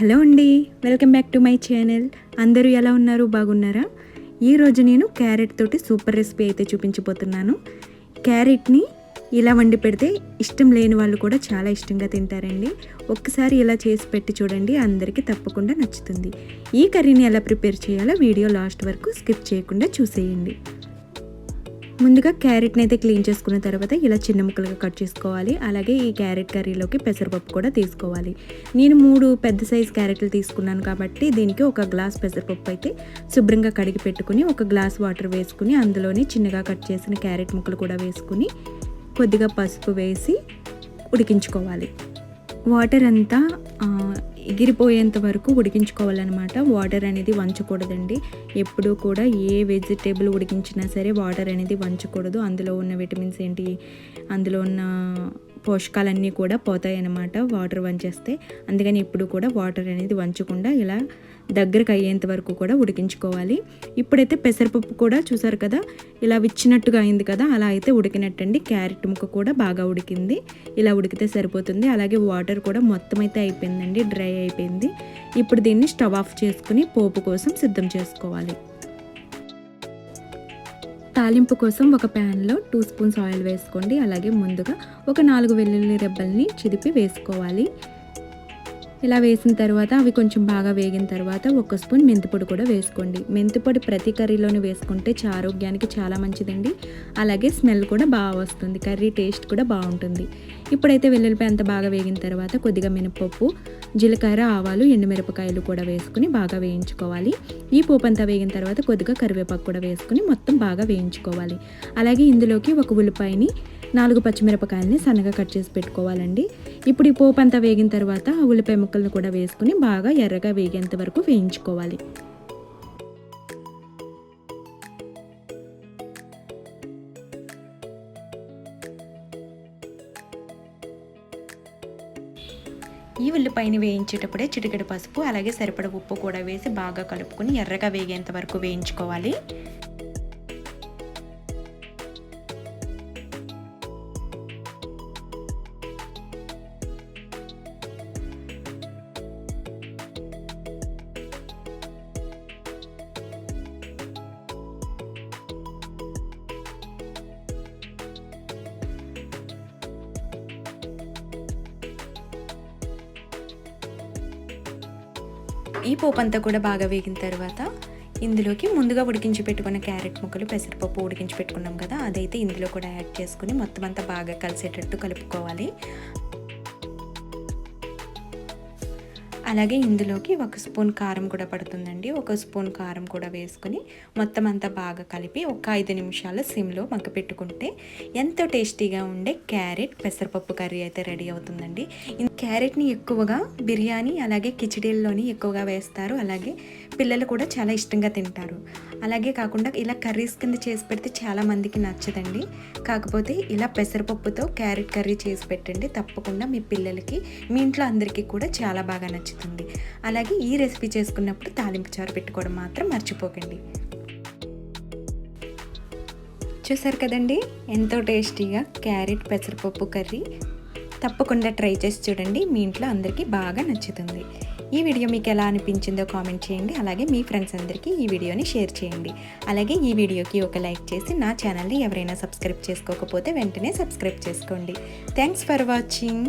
Hello అండి welcome back to my channel. అందరూ ఎలా ఉన్నారు? బాగున్నారా? ఈరోజు నేను క్యారెట్ తోటి సూపర్ రెసిపీ అయితే చూపించబోతున్నాను. క్యారెట్ని ఇలా వండి పెడితే ఇష్టం లేని వాళ్ళు కూడా చాలా ఇష్టంగా తింటారండి. ఒక్కసారి ఇలా చేసి పెట్టి చూడండి అందరికీ తప్పకుండా నచ్చుతుంది. ఈ కర్రీని ఎలా ప్రిపేర్ చేయాలో వీడియో లాస్ట్ వరకు స్కిప్ చేయకుండా చూసేయండి. ముందుగా క్యారెట్ని అయితే క్లీన్ చేసుకున్న తర్వాత ఇలా చిన్న ముక్కలుగా కట్ చేసుకోవాలి. అలాగే ఈ క్యారెట్ కర్రీలోకి పెసరపప్పు కూడా తీసుకోవాలి. నేను మూడు పెద్ద సైజ్ క్యారెట్లు తీసుకున్నాను కాబట్టి దీనికి ఒక గ్లాస్ పెసరపప్పు అయితే శుభ్రంగా కడిగి పెట్టుకుని ఒక గ్లాస్ వాటర్ వేసుకుని అందులోనే చిన్నగా కట్ చేసిన క్యారెట్ ముక్కలు కూడా వేసుకుని కొద్దిగా పసుపు వేసి ఉడికించుకోవాలి. వాటర్ అంతా ఎగిరిపోయేంత వరకు ఉడికించుకోవాలన్నమాట. వాటర్ అనేది వంచకూడదండి. ఎప్పుడూ కూడా ఏ వెజిటేబుల్ ఉడికించినా సరే వాటర్ అనేది వంచకూడదు. అందులో ఉన్న విటమిన్స్ ఏంటి? అందులో ఉన్న పోషకాలన్నీ కూడా పోతాయన్నమాట వాటర్ వంచేస్తే. అందుకని ఇప్పుడు కూడా వాటర్ అనేది వంచకుండా ఇలా దగ్గరకు అయ్యేంత వరకు కూడా ఉడికించుకోవాలి. ఇప్పుడైతే పెసరపప్పు కూడా చూసారు కదా ఇలా విచ్చినట్టుగా అయింది కదా అలా అయితే ఉడికినట్టండి. క్యారెట్ ముక్క కూడా బాగా ఉడికింది. ఇలా ఉడికితే సరిపోతుంది. అలాగే వాటర్ కూడా మొత్తం అయితే అయిపోయిందండి డ్రై అయిపోయింది. ఇప్పుడు దీన్ని స్టవ్ ఆఫ్ చేసుకుని పోపు కోసం సిద్ధం చేసుకోవాలి. తాలింపు కోసం ఒక ప్యాన్లో టూ స్పూన్స్ ఆయిల్ వేసుకోండి. అలాగే ముందుగా ఒక నాలుగు వెల్లుల్లి రెబ్బల్ని చిదిపి వేసుకోవాలి. ఇలా వేసిన తర్వాత అవి కొంచెం బాగా వేగిన తర్వాత ఒక స్పూన్ మెంతిపొడి కూడా వేసుకోండి. మెంతిపొడి ప్రతి కర్రీలోనే వేసుకుంటే ఆరోగ్యానికి చాలా మంచిదండి. అలాగే స్మెల్ కూడా బాగా వస్తుంది. కర్రీ టేస్ట్ కూడా బాగుంటుంది. ఇప్పుడైతే వెల్లుల్లిపాయ అంత బాగా వేగిన తర్వాత కొద్దిగా మినపప్పు జీలకర్ర ఆవాలు ఎండుమిరపకాయలు కూడా వేసుకుని బాగా వేయించుకోవాలి. ఈ పోపు అంతా వేగిన తర్వాత కొద్దిగా కరివేపాకు కూడా వేసుకుని మొత్తం బాగా వేయించుకోవాలి. అలాగే ఇందులోకి ఒక ఉల్లిపాయని నాలుగు పచ్చిమిరపకాయలని సన్నగా కట్ చేసి పెట్టుకోవాలండి. ఇప్పుడు ఈ పోపు అంతా వేగిన తర్వాత ఆ ఉల్లిపాయ ముక్కలను కూడా వేసుకుని బాగా ఎర్రగా వేగేంత వరకు వేయించుకోవాలి. ఈ ఉల్లిపాయని వేయించేటప్పుడే చిటికెడు పసుపు అలాగే సరిపడ ఉప్పు కూడా వేసి బాగా కలుపుకొని ఎర్రగా వేగేంత వరకు వేయించుకోవాలి. ఈ పోపు అంతా కూడా బాగా వేగిన తర్వాత ఇందులోకి ముందుగా ఉడికించి పెట్టుకున్న క్యారెట్ ముక్కలు పెసరపప్పు ఉడికించి పెట్టుకున్నాం కదా అదైతే ఇందులో కూడా యాడ్ చేసుకుని మొత్తం అంతా బాగా కలిసేటట్టు కలుపుకోవాలి. అలాగే ఇందులోకి ఒక స్పూన్ కారం కూడా పడుతుందండి. ఒక స్పూన్ కారం కూడా వేసుకుని మొత్తం అంతా బాగా కలిపి ఒక ఐదు నిమిషాలు సిమ్లో మగ్గ పెట్టుకుంటే ఎంతో టేస్టీగా ఉండే క్యారెట్ పెసరపప్పు కర్రీ అయితే రెడీ అవుతుందండి. క్యారెట్ని ఎక్కువగా బిర్యానీ అలాగే కిచిడీల్లోని ఎక్కువగా వేస్తారు. అలాగే పిల్లలు కూడా చాలా ఇష్టంగా తింటారు. అలాగే కాకుండా ఇలా కర్రీస్ కింద చేసి పెడితే చాలా మందికి నచ్చదండి. కాకపోతే ఇలా పెసరపప్పుతో క్యారెట్ కర్రీ చేసి పెట్టండి. తప్పకుండా మీ పిల్లలకి మీ ఇంట్లో అందరికీ కూడా చాలా బాగా నచ్చుతుంది. అలాగే ఈ రెసిపీ చేసుకున్నప్పుడు తాలింపు చారు పెట్టుకోవడం మాత్రం మర్చిపోకండి. చూసారు కదండి? ఎంతో టేస్టీగా క్యారెట్ పెసరపప్పు కర్రీ తప్పకుండా ట్రై చేసి చూడండి. మీ ఇంట్లో అందరికీ బాగా నచ్చుతుంది. ఈ వీడియో మీకు ఎలా అనిపించిందో కామెంట్ చేయండి. అలాగే మీ ఫ్రెండ్స్ అందరికీ ఈ వీడియోని షేర్ చేయండి. అలాగే ఈ వీడియోకి ఒక లైక్ చేసి నా ఛానల్ని ఎవరైనా సబ్స్క్రైబ్ చేసుకోకపోతే వెంటనే సబ్స్క్రైబ్ చేసుకోండి. Thanks for watching.